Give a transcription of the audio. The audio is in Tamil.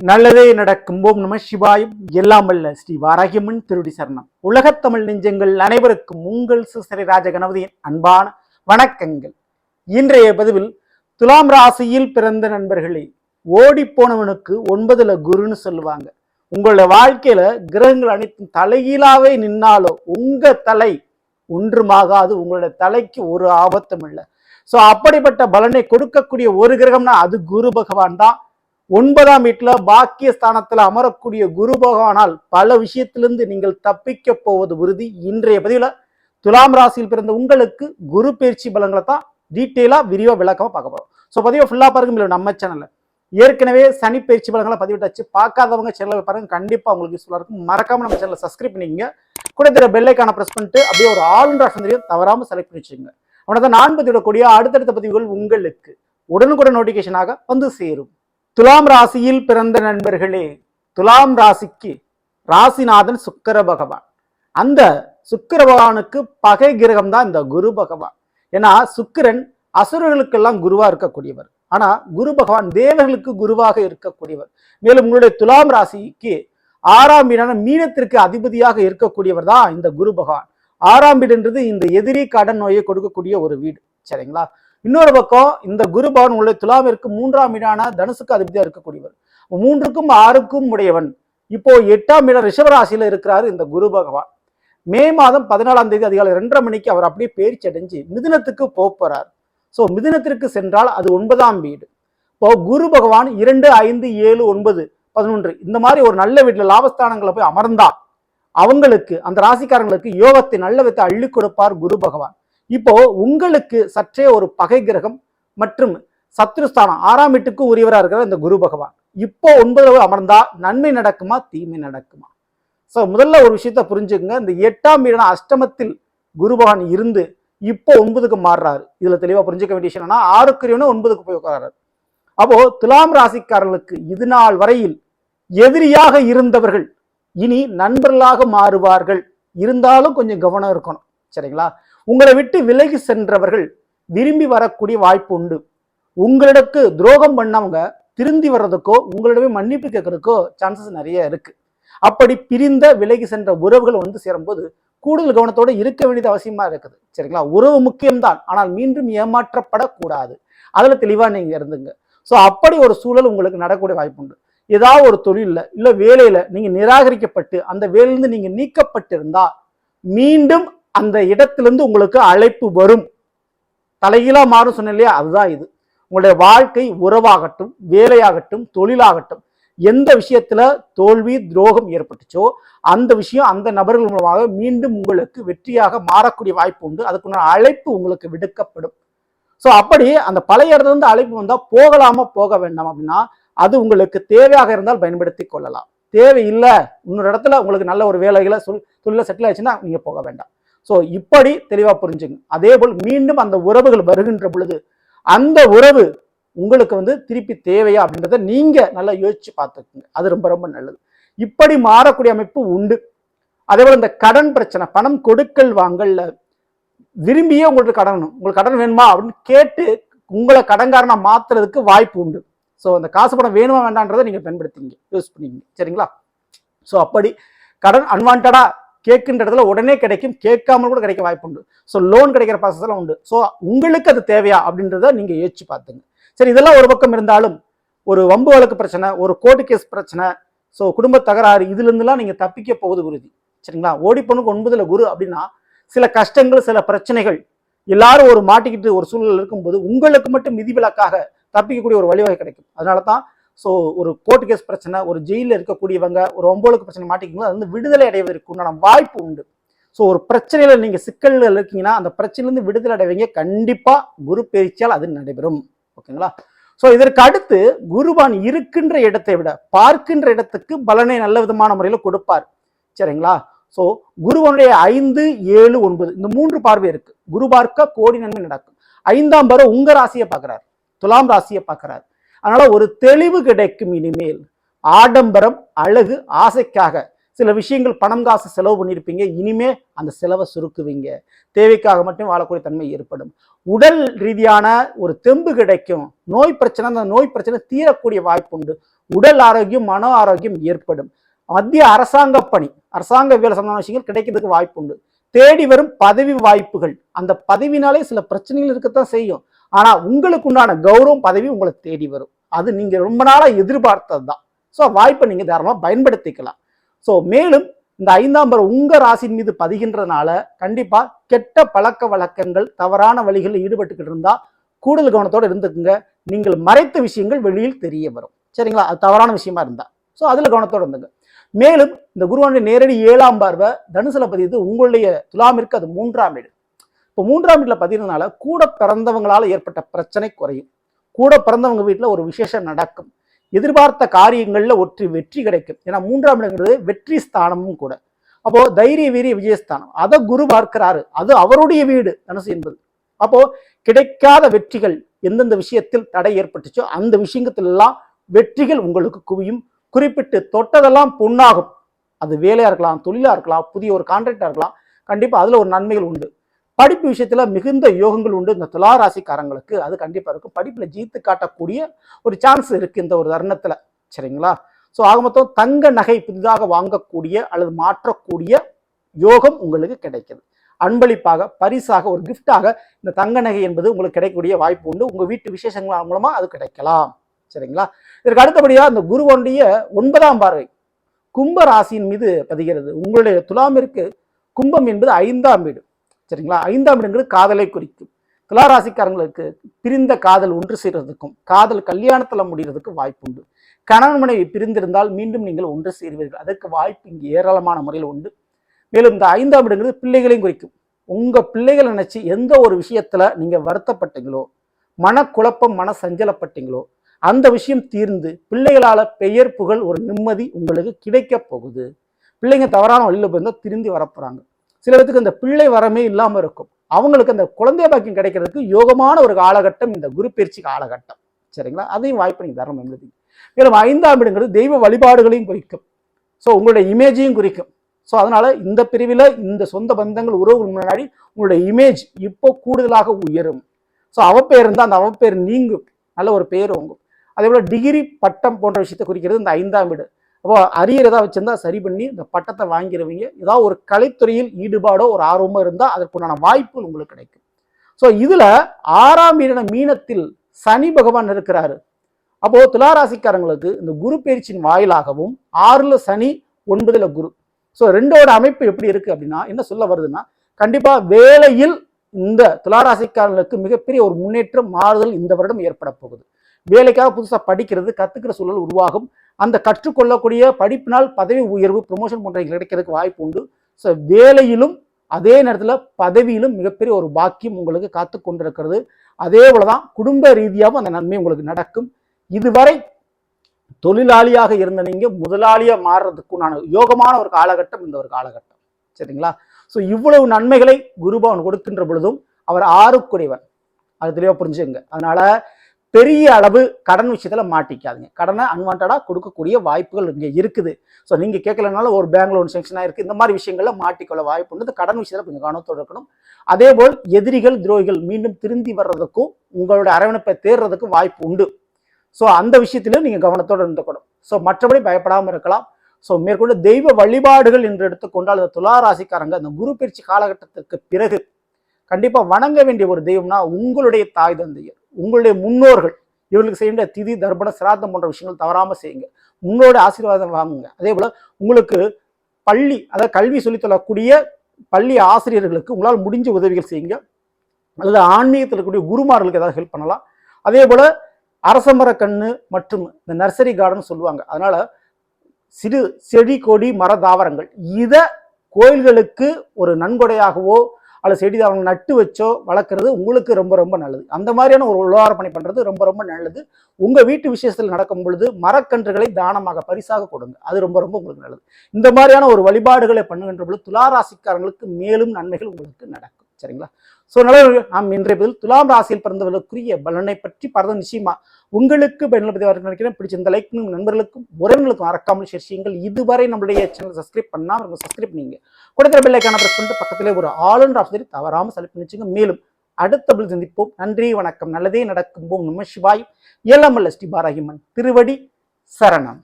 நல்லதே நடக்கும். ஓம் நம சிவாயும். எல்லாம் அல்ல ஸ்ரீ வாராகியம்மன் திருடி சரணம். உலகத்தமிழ் நெஞ்சங்கள் அனைவருக்கும் உங்கள் சுசரி ராஜ கணபதியின் அன்பான வணக்கங்கள். இன்றைய பதிவில் துலாம் ராசியில் பிறந்த நண்பர்களே ஓடி போனவனுக்கு ஒன்பதுல குருன்னு சொல்லுவாங்க. உங்களோட வாழ்க்கையில கிரகங்கள் அனைத்தும் தலைகீழாவே நின்னாலோ உங்க தலை ஒன்றுமாகாது. உங்களோட தலைக்கு ஒரு ஆபத்தும் இல்லை. ஸோ அப்படிப்பட்ட பலனை கொடுக்கக்கூடிய ஒரு கிரகம்னா அது குரு பகவான் தான். ஒன்பதாம் வீட்டில் பாக்கிய ஸ்தானத்தில் அமரக்கூடிய குரு பகவானால் பல விஷயத்திலிருந்து நீங்கள் தப்பிக்க போவது உறுதி. இன்றைய பதிவில் துலாம் ராசியில் பிறந்த உங்களுக்கு குரு பயிற்சி பலங்களை தான் டீட்டெயிலாக விரிவாக விளக்கமாக பார்க்க போகிறோம் ஸோ பதிவை ஃபுல்லாக பாருங்க இல்லை நம்ம சேனலில் ஏற்கனவே சனி பயிற்சி பலங்களை பதிவிட்டாச்சு. பார்க்காதவங்க சேனலில் பாருங்க கண்டிப்பாக உங்களுக்கு யூஸ்ஃபுல்லாக இருக்கும். மறக்காமல் நம்ம சேனலை சப்ஸ்கிரைப் பண்ணிக்கங்க. கூட தெரிய பெல்லைக்கான ப்ரெஸ் பண்ணிட்டு அப்படியே ஒரு ஆளுநர் ஆப்ஷன் தவறாமல் செலக்ட் பண்ணி வச்சுக்கோங்க. அவனை தான் நான் பதிவிடக்கூடிய அடுத்தடுத்த பதிவுகள் உங்களுக்கு உடனுக்குடன் நோட்டிஃபிகேஷனாக வந்து சேரும். துலாம் ராசியில் பிறந்த நண்பர்களே துலாம் ராசிக்கு ராசிநாதன் சுக்கிர பகவான். அந்த சுக்கிர பகவானுக்கு பகை கிரகம் தான் இந்த குரு பகவான். ஏன்னா சுக்கிரன் அசுரர்களுக்கெல்லாம் குருவா இருக்கக்கூடியவர். ஆனா குரு பகவான் தேவர்களுக்கு குருவாக இருக்கக்கூடியவர். மேலும் உங்களுடைய துலாம் ராசிக்கு ஆறாம் வீடான மீனத்திற்கு அதிபதியாக இருக்கக்கூடியவர் தான் இந்த குரு பகவான். ஆறாம் வீடுன்றது இந்த எதிரி கடன் நோயை கொடுக்கக்கூடிய ஒரு வீடு. சரிங்களா? இன்னொரு பக்கம் இந்த குரு உள்ள உங்களுடைய துலாமிற்கு மூன்றாம் வீடான தனுசுக்கு அதிபதியா இருக்கக்கூடியவர். மூன்றுக்கும் ஆறுக்கும் உடையவன். இப்போ எட்டாம் இடம் ரிஷபராசியில இருக்கிறாரு இந்த குரு பகவான். மே மாதம் பதினாலாம் தேதி அதிகாலை ரெண்டரை மணிக்கு அவர் அப்படியே பேர்ச்சி அடைஞ்சு மிதுனத்துக்கு போக போறார். ஸோ மிதுனத்திற்கு சென்றால் அது ஒன்பதாம் வீடு. இப்போ குரு பகவான் இரண்டு ஐந்து ஏழு ஒன்பது பதினொன்று இந்த மாதிரி ஒரு நல்ல வீட்டில் லாபஸ்தானங்களை போய் அமர்ந்தா அவங்களுக்கு அந்த ராசிக்காரங்களுக்கு யோகத்தை நல்ல வித்தை அள்ளி கொடுப்பார் குரு பகவான். இப்போ உங்களுக்கு சற்றே ஒரு பகை கிரகம் மற்றும் சத்ருஸ்தானம் ஆறாம் வீட்டுக்கு உரியவராக இருக்கிற இந்த குரு பகவான். இப்போ ஒன்பதுல அமர்ந்தா நன்மை நடக்குமா தீமை நடக்குமா? ஸோ முதல்ல ஒரு விஷயத்த புரிஞ்சுக்கங்க. இந்த எட்டாம் வீடான அஷ்டமத்தில் குரு பகவான் இருந்து இப்போ ஒன்பதுக்கு மாறுறாரு. இதுல தெளிவா புரிஞ்சுக்க வேண்டிய விஷயம் என்னன்னா ஆறுக்குரியவனு ஒன்பதுக்கு போய் உட்கார்றாரு. அப்போ துலாம் ராசிக்காரர்களுக்கு இது நாள் வரையில் எதிரியாக இருந்தவர்கள் இனி நண்பர்களாக மாறுவார்கள். இருந்தாலும் கொஞ்சம் கவனம் இருக்கணும். சரிங்களா? உங்களை விட்டு விலகி சென்றவர்கள் விரும்பி வரக்கூடிய வாய்ப்பு உண்டு. உங்களுக்கு துரோகம் பண்ணவங்க திருந்தி வர்றதுக்கோ உங்களிடமே மன்னிப்பு கேட்கறதுக்கோ சான்சஸ் நிறைய இருக்கு. அப்படி பிரிந்த விலகி சென்ற உறவுகள் வந்து சேரும்போது கூடுதல் கவனத்தோடு இருக்க வேண்டியது அவசியமா இருக்குது. சரிங்களா? உறவு முக்கியம்தான். ஆனால் மீண்டும் ஏமாற்றப்படக்கூடாது. அதில் தெளிவாக நீங்கள் இருந்துங்க. ஸோ அப்படி ஒரு சூழல் உங்களுக்கு நடக்கக்கூடிய வாய்ப்பு உண்டு. ஏதாவது ஒரு தொழிலில் இல்லை வேலையில் நீங்கள் நிராகரிக்கப்பட்டு அந்த வேலையிலிருந்து நீங்கள் நீக்கப்பட்டிருந்தால் மீண்டும் அந்த இடத்திலிருந்து உங்களுக்கு அழைப்பு வரும். தலைகீழா மாறும் சொன்னேன் இல்லையா? அதுதான் இது. உங்களுடைய வாழ்க்கை உறவாகட்டும் வேலையாகட்டும் தொழிலாகட்டும் எந்த விஷயத்துல தோல்வி துரோகம் ஏற்பட்டுச்சோ அந்த விஷயம் அந்த நபர்கள் மூலமாக மீண்டும் உங்களுக்கு வெற்றியாக மாறக்கூடிய வாய்ப்பு உண்டு. அதுக்குள்ள அழைப்பு உங்களுக்கு விடுக்கப்படும். ஸோ அப்படி அந்த பழைய இடத்துல இருந்து அழைப்பு வந்தால் போகலாமா போக வேண்டாம் அப்படின்னா அது உங்களுக்கு தேவையாக இருந்தால் பயன்படுத்தி கொள்ளலாம். தேவையில்லை இன்னொரு இடத்துல உங்களுக்கு நல்ல ஒரு வேலைகளை சொல் தொழில செட்டில் ஆயிடுச்சுன்னா நீங்கள் போக வேண்டாம். ஸோ இப்படி தெளிவாக புரிஞ்சுங்க. அதே போல் மீண்டும் அந்த உறவுகள் வருகின்ற பொழுது அந்த உறவு உங்களுக்கு வந்து திருப்பி தேவையா அப்படின்றத நீங்கள் நல்லா யோசிச்சு பார்த்துக்குங்க. அது ரொம்ப ரொம்ப நல்லது. இப்படி மாறக்கூடிய அமைப்பு உண்டு. அதே போல் இந்த கடன் பிரச்சனை பணம் கொடுக்கல் வாங்கல்ல விரும்பியே உங்களுக்கு கடன் உங்களுக்கு கடன் வேணுமா அப்படின்னு கேட்டு உங்களை கடன்காரனாக மாத்துறதுக்கு வாய்ப்பு உண்டு. ஸோ அந்த காசு பணம் வேணுமா வேண்டான்றதை நீங்கள் பயன்படுத்திங்க யூஸ் பண்ணிங்க சரிங்களா? ஸோ அப்படி கடன் அன்வான்டாக கேட்கின்ற இடத்துல உடனே கிடைக்கும். கேட்காமல் கூட கிடைக்க வாய்ப்பு உண்டு. ஸோ லோன் கிடைக்கிற ப்ராசஸ் எல்லாம் உண்டு. ஸோ உங்களுக்கு அது தேவையா அப்படின்றத நீங்கள் யோசிச்சு பார்த்துங்க. சரி இதெல்லாம் ஒரு பக்கம் இருந்தாலும் ஒரு வம்பு வழக்கு பிரச்சனை ஒரு கோர்ட்டு கேஸ் பிரச்சனை ஸோ குடும்ப தகராறு இதுல இருந்துலாம் தப்பிக்க போகுது உறுதி. சரிங்களா? ஓடி பொண்ணுக்கு ஒன்பதுல குரு அப்படின்னா சில கஷ்டங்கள் சில பிரச்சனைகள் எல்லாரும் ஒரு மாட்டிக்கிட்டு ஒரு சூழல் இருக்கும்போது உங்களுக்கு மட்டும் விதிவிலக்காக தப்பிக்கக்கூடிய ஒரு வழிவகை கிடைக்கும். அதனால தான் ஸோ ஒரு கோர்ட் கேஸ் பிரச்சனை ஒரு ஜெயிலில் இருக்கக்கூடியவங்க ஒரு ஒம்போலுக்கு பிரச்சனை மாட்டிக்கும் அது வந்து விடுதலை அடைவதற்கு உண்டான வாய்ப்பு உண்டு. ஸோ ஒரு பிரச்சனையில் நீங்கள் சிக்கலில் இருக்கீங்கன்னா அந்த பிரச்சனையிலேருந்து விடுதலை அடைவீங்க. கண்டிப்பாக குரு பயிற்சியால் அது நடைபெறும். ஓகேங்களா? ஸோ இதற்கு அடுத்து குருவான் இருக்கின்ற இடத்தை விட பார்க்கின்ற இடத்துக்கு பலனை நல்ல விதமான முறையில் கொடுப்பார். சரிங்களா? ஸோ குருவனுடைய ஐந்து ஏழு ஒன்பது இந்த மூன்று பார்வை இருக்கு. குரு பார்க்க கோடி நன்மை நடக்கும். ஐந்தாம் பருவ உங்க ராசியை பார்க்குறார். துலாம் ராசியை பார்க்குறாரு. அதனால ஒரு தெளிவு கிடைக்கும் இனிமேல். ஆடம்பரம் அழகு ஆசைக்காக சில விஷயங்கள் பணம் காசு செலவு பண்ணியிருப்பீங்க. இனிமே அந்த செலவை சுருக்குவீங்க. தேவைக்காக மட்டும் வாழக்கூடிய தன்மை ஏற்படும். உடல் ரீதியான ஒரு தெம்பு கிடைக்கும். நோய் பிரச்சனை அந்த நோய் பிரச்சனை தீரக்கூடிய வாய்ப்பு உண்டு. உடல் ஆரோக்கியம் மன ஆரோக்கியம் ஏற்படும். மத்திய அரசாங்க பணி அரசாங்க வேலை சம்பந்தமான விஷயங்கள் கிடைக்கிறதுக்கு வாய்ப்பு உண்டு. தேடி வரும் பதவி வாய்ப்புகள் அந்த பதவினாலே சில பிரச்சனைகள் இருக்கத்தான் செய்யும். ஆனால் உங்களுக்கு உண்டான கௌரவம் பதவி உங்களை தேடி வரும். அது நீங்கள் ரொம்ப நாளாக எதிர்பார்த்தது தான் ஸோ வாய்ப்பை நீங்கள் தாராளமாக பயன்படுத்திக்கலாம். ஸோ மேலும் இந்த ஐந்தாம் பருவம் உங்கள் ராசியின் மீது பதிகின்றதுனால கண்டிப்பாக கெட்ட பழக்க வழக்கங்கள் தவறான வழிகளில் ஈடுபட்டுக்கிட்டு இருந்தால் கூடுதல் கவனத்தோடு இருந்துக்குங்க. நீங்கள் மறைத்த விஷயங்கள் வெளியில் தெரிய வரும். சரிங்களா? அது தவறான விஷயமா இருந்தால் ஸோ அதில் கவனத்தோடு இருந்துங்க. மேலும் இந்த குருவானுடைய நேரடி ஏழாம் பார்வை தனுசில் பதியது உங்களுடைய துலாமிற்கு அது மூன்றாம் வீடு இப்போ மூன்றாம் வீட்டில் பதினதுனால கூட பிறந்தவங்களால் ஏற்பட்ட பிரச்சனை குறையும். கூட பிறந்தவங்க வீட்டில் ஒரு விசேஷம் நடக்கும். எதிர்பார்த்த காரியங்களில் ஒற்றி வெற்றி கிடைக்கும். ஏன்னா மூன்றாம் இடங்கிறது வெற்றி ஸ்தானமும் கூட. அப்போ தைரிய வீரிய விஜயஸ்தானம். அதை குரு பார்க்கிறாரு. அது அவருடைய வீடு தனுசு என்பது. அப்போ கிடைக்காத வெற்றிகள் எந்தெந்த விஷயத்தில் தடை ஏற்பட்டுச்சோ அந்த விஷயத்திலெல்லாம் வெற்றிகள் உங்களுக்கு குவியும். குறிப்பிட்டு தொட்டதெல்லாம் பொண்ணாகும் அது வேலையாக இருக்கலாம் தொழிலாக இருக்கலாம் புதிய ஒரு கான்ட்ராக்டாக இருக்கலாம். கண்டிப்பாக அதில் ஒரு நன்மைகள் உண்டு. படிப்பு விஷயத்துல மிகுந்த யோகங்கள் உண்டு. இந்த துலா ராசிக்காரங்களுக்கு அது கண்டிப்பா இருக்கும். படிப்புல ஜீத்து காட்டக்கூடிய ஒரு சான்ஸ் இருக்கு இந்த ஒரு தருணத்துல. சரிங்களா? ஸோ ஆக மொத்தம் தங்க நகை புதிதாக வாங்கக்கூடிய அல்லது மாற்றக்கூடிய யோகம் உங்களுக்கு கிடைக்குது. அன்பளிப்பாக பரிசாக ஒரு கிஃப்டாக இந்த தங்க நகை என்பது உங்களுக்கு கிடைக்கக்கூடிய வாய்ப்பு உண்டு. உங்கள் வீட்டு விசேஷங்கள் மூலமாக அது கிடைக்கலாம். சரிங்களா? இதற்கு அடுத்தபடியாக இந்த குருவனுடைய ஒன்பதாம் பார்வை. கும்ப ராசியின் மீது பதிகிறது. உங்களுடைய துலாமிற்கு கும்பம் என்பது ஐந்தாம் வீடு. சரிங்களா? ஐந்தாம் இடங்கிறது காதலை குறிக்கும். துளாராசிக்காரங்களுக்கு பிரிந்த காதல் ஒன்று சேர்றதுக்கும் காதல் கல்யாணத்தில் முடிகிறதுக்கு வாய்ப்பு உண்டு கணவன் மனைவி பிரிந்திருந்தால் மீண்டும் நீங்கள் ஒன்று சேருவீர்கள். அதற்கு வாய்ப்பு இங்கே ஏராளமான முறையில் உண்டு. மேலும் இந்த ஐந்தாம் இடங்கிறது பிள்ளைகளையும் குறிக்கும். உங்கள் பிள்ளைகளை நினச்சி எந்த ஒரு விஷயத்தில் நீங்கள் வருத்தப்பட்டீங்களோ மனக்குழப்பம் மன சஞ்சலப்பட்டீங்களோ அந்த விஷயம் தீர்ந்து பிள்ளைகளால் பெயர் புகழ் ஒரு நிம்மதி உங்களுக்கு கிடைக்க போகுது. பிள்ளைங்க தவறான வழியில் போயிருந்தால் திரும்பி வரப்போகிறாங்க சில பேத்துக்கு இந்த பிள்ளை வரமே இல்லாமல் இருக்கும். அவங்களுக்கு அந்த குழந்தை பாக்கியம் கிடைக்கிறதுக்கு யோகமான ஒரு காலகட்டம் இந்த குரு பயிற்சி காலகட்டம். சரிங்களா? அதையும் வாய்ப்பு நீங்கள் தரணும் எழுதி மேலும் ஐந்தாம் இடங்கிறது தெய்வ வழிபாடுகளையும் குறிக்கும். ஸோ உங்களுடைய இமேஜையும் குறிக்கும். ஸோ அதனால இந்த பிரிவில் இந்த சொந்த பந்தங்கள் உறவுகள் முன்னாடி உங்களுடைய இமேஜ் இப்போ கூடுதலாக உயரும். ஸோ அவப்பெயர் இருந்தால் அந்த அவப்பெயர் நீங்கும். நல்ல ஒரு பெயர் உங்கும் அதே போல் டிகிரி பட்டம் போன்ற விஷயத்தை குறிக்கிறது இந்த ஐந்தாம் வீடு. அப்போ அரியர் ஏதாவது வச்சிருந்தா சரி பண்ணி இந்த பட்டத்தை வாங்கிடுவீங்க ஏதாவது ஒரு கலைத்துறையில் ஈடுபாடோ ஒரு ஆர்வமோ இருந்தால் அதற்குண்டான வாய்ப்புகள் உங்களுக்கு கிடைக்கும். ஸோ இதில் ஆறாம் வீடான மீனத்தில் சனி பகவான் இருக்கிறாரு. அப்போ துளாராசிக்காரங்களுக்கு இந்த குரு பயிற்சியின் வாயிலாகவும் ஆறுல சனி ஒன்பதுல குரு. ஸோ ரெண்டோட அமைப்பு எப்படி இருக்கு அப்படின்னா என்ன சொல்ல வருதுன்னா கண்டிப்பா வேலையில் இந்த துளாராசிக்காரர்களுக்கு மிகப்பெரிய ஒரு முன்னேற்றம் மாறுதல் இந்த வருடம் ஏற்பட போகுது. வேலைக்காக புதுசாக படிக்கிறது கத்துக்கிற சூழல் உருவாகும். அந்த கற்றுக்கொள்ளக்கூடிய படிப்பினால் பதவி உயர்வு ப்ரொமோஷன் போன்ற கிடைக்கிறதுக்கு வாய்ப்பு உண்டு. ஸோ வேலையிலும் அதே நேரத்தில் பதவியிலும் மிகப்பெரிய ஒரு பாக்கியம் உங்களுக்கு காத்து கொண்டிருக்கிறது. அதே போலதான் குடும்ப ரீதியாகவும் அந்த நன்மை உங்களுக்கு நடக்கும். இதுவரை தொழிலாளியாக இருந்த நீங்கள் முதலாளியா மாறுறதுக்குண்டான யோகமான ஒரு காலகட்டம் இந்த ஒரு காலகட்டம். சரிங்களா? ஸோ இவ்வளவு நன்மைகளை குருபவன் கொடுக்கின்ற பொழுதும் அவர் ஆறுக்குடையவன். அது தெளிவாக புரிஞ்சுங்க அதனால பெரிய அளவு கடன் விஷயத்தில் மாட்டிக்காதீங்க. கடனை அன்வான்டாக கொடுக்கக்கூடிய வாய்ப்புகள் இங்கே இருக்குது. ஸோ நீங்கள் கேட்கலனால ஒரு பேங்க் லோன் செக்ஷனாக இருக்குது இந்த மாதிரி விஷயங்களில் மாட்டிக்கொள்ள வாய்ப்பு உண்டு. கடன் விஷயத்தில் கொஞ்சம் கவனத்தோடு இருக்கணும். அதே போல் எதிரிகள் துரோகிகள் மீண்டும் திருந்தி வர்றதுக்கும் உங்களோட அரவணைப்பை தேர்றதுக்கும் வாய்ப்பு உண்டு. ஸோ அந்த விஷயத்திலும் நீங்கள் கவனத்தோடு இருந்துக்கணும். ஸோ மற்றபடி பயப்படாமல் இருக்கலாம். ஸோ மேற்கொண்டு தெய்வ வழிபாடுகள் என்று எடுத்துக்கொண்டால் அந்த துலா ராசிக்காரங்க அந்த குரு பயிற்சி காலகட்டத்திற்கு பிறகு கண்டிப்பாக வணங்க வேண்டிய ஒரு தெய்வம்னா உங்களுடைய தாய் தந்தையர் உங்களுடைய முன்னோர்கள். இவர்களுக்கு செய்கின்ற திதி தர்ப்பண சிராதம் போன்ற விஷயங்கள் தவறாமல் செய்யுங்க. உங்களோட ஆசீர்வாதம் வாங்குங்க. அதே போல் உங்களுக்கு பள்ளி அதாவது கல்வி சொல்லித்தரக்கூடிய பள்ளி ஆசிரியர்களுக்கு உங்களால் முடிஞ்ச உதவிகள் செய்யுங்க. அல்லது ஆன்மீகத்தில் இருக்கக்கூடிய குருமார்களுக்கு ஏதாவது ஹெல்ப் பண்ணலாம். அதே போல் அரசமர கண்ணு மற்றும் இந்த நர்சரி கார்டன் சொல்லுவாங்க. அதனால் சிறு செடி கொடி மர தாவரங்கள் இதை கோயில்களுக்கு ஒரு நன்கொடையாகவோ அல்லது செடி அவங்க நட்டு வச்சோ வளர்க்குறது உங்களுக்கு ரொம்ப ரொம்ப நல்லது. அந்த மாதிரியான ஒரு உழவார பணி ரொம்ப ரொம்ப நல்லது. உங்கள் வீட்டு விசேஷத்தில் நடக்கும் பொழுது மரக்கன்றுகளை தானமாக பரிசாக கொடுங்க. அது ரொம்ப ரொம்ப உங்களுக்கு நல்லது. இந்த மாதிரியான ஒரு வழிபாடுகளை பண்ணுகின்ற பொழுது துளாராசிக்காரங்களுக்கு மேலும் நன்மைகள் உங்களுக்கு நடக்கும். சரிங்களா? ஸோ நல்ல நாம் இன்றைய பதில் துலாம் ராசியில் பிறந்தவர்களுக்குரிய பலனை பற்றி பரத நிச்சயமா உங்களுக்கு பயனுள்ள நினைக்கிறேன். பிடிச்சிருந்த லைக் பண்ணுங்க. நண்பர்களுக்கும் உறவினர்களுக்கும் மறக்காமல் ஷேர் செய்யுங்கள். இதுவரை நம்மளுடைய சேனல் சப்ஸ்கிரைப் பண்ணாமல் சப்ஸ்கிரைப் பண்ணுங்க. கொடுக்கிற பெல்லைக்கான பிரஸ் பண்ணிட்டு பக்கத்திலே ஒரு ஆளுநர் ஆஃப் தவறாமல் செலக்ட் பண்ணி மேலும் அடுத்த பதில் சந்திப்போம். நன்றி வணக்கம். நல்லதே நடக்கும் போம். நம சிவாய். இயலமல்ல ஸ்ரீ பாராகிமன் திருவடி சரணம்.